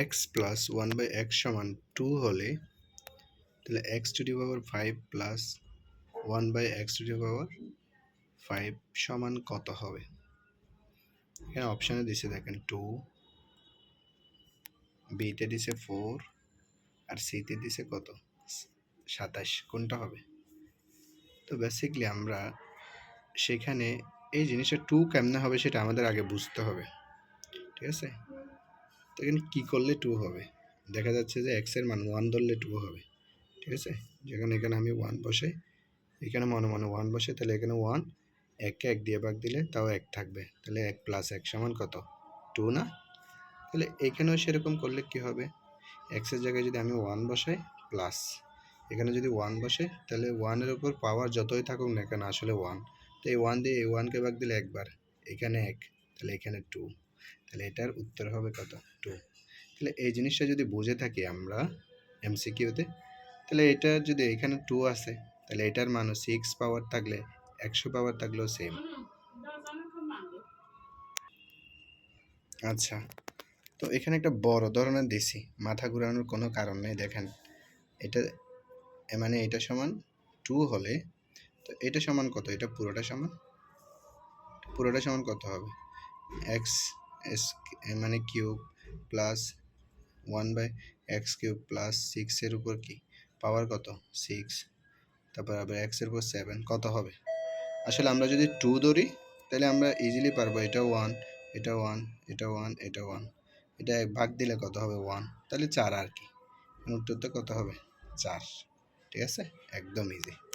X plus one by x সমান two হলে, তাহলে x to the power five plus one by x to the power five সমান কত হবে? এখানে অপশানে দিছে দেখেন টু বিতে দিছে ফোর আর সিতে দিছে কত? সাতাশ, কোনটা হবে? তো বেসিকলি আমরা সেখানে এই জিনিসটা টু কেমনে হবে সেটা আমাদের আগে বুঝতে হবে। ঠিক আছে? তো এখানে কী করলে টু হবে। দেখা যাচ্ছে যে এক্সের মান ওয়ান ধরলে টু হবে। ঠিক আছে? যেখানে এখানে আমি ওয়ান বসাই, এখানে মনে মনে ওয়ান বসে তাহলে এখানে ওয়ান এককে এক দিয়ে ভাগ দিলে তাও এক থাকবে। তাহলে এক প্লাস এক সমান কত? টু না? তাহলে এখানেও সেরকম করলে কি হবে? এক্সের জায়গায় যদি আমি ওয়ান বসাই প্লাস এখানে যদি ওয়ান বসে তাহলে ওয়ানের উপর পাওয়ার যতই থাকুক না কেন, আসলে ওয়ান তো এই ওয়ান দিয়ে এই ওয়ানকে ভাগ দিলে একবার, এখানে এক, তাহলে এখানে টু তাহলে এটার উত্তর হবে কত? টু তাহলে এই জিনিসটা যদি বুঝে থাকি আমরা এমসিকিউতে তাহলে এটা যদি এখানে টু আছে তাহলে এটার মানও সিক্স পাওয়ার থাকলে একশো পাওয়ার থাকলেও সেম আচ্ছা তো এখানে একটা বড় ধরনের দিছি, মাথা ঘুরানোর কোনো কারণ নেই, দেখেন। এটা মানে এটা সমান টু হলে, তো এটা সমান কত? এটা পুরোটা সমান? পুরোটা সমান কত হবে? এক্স এস মানে cube plus one by x cube plus সিক্সের উপর কি? পাওয়ার কত? সিক্স। তারপর আবার এক্সের উপর সেভেন। কত হবে? আসলে আমরা যদি টু ধরি, তাহলে আমরা ইজিলি পারব এটা ওয়ান এটা ওয়ান এটা ওয়ান এটা ওয়ান। এটা ভাগ দিলে কত হবে? ওয়ান। তাহলে চার আর কি। উত্তরটা কত হবে? চার। ঠিক আছে? একদম ইজি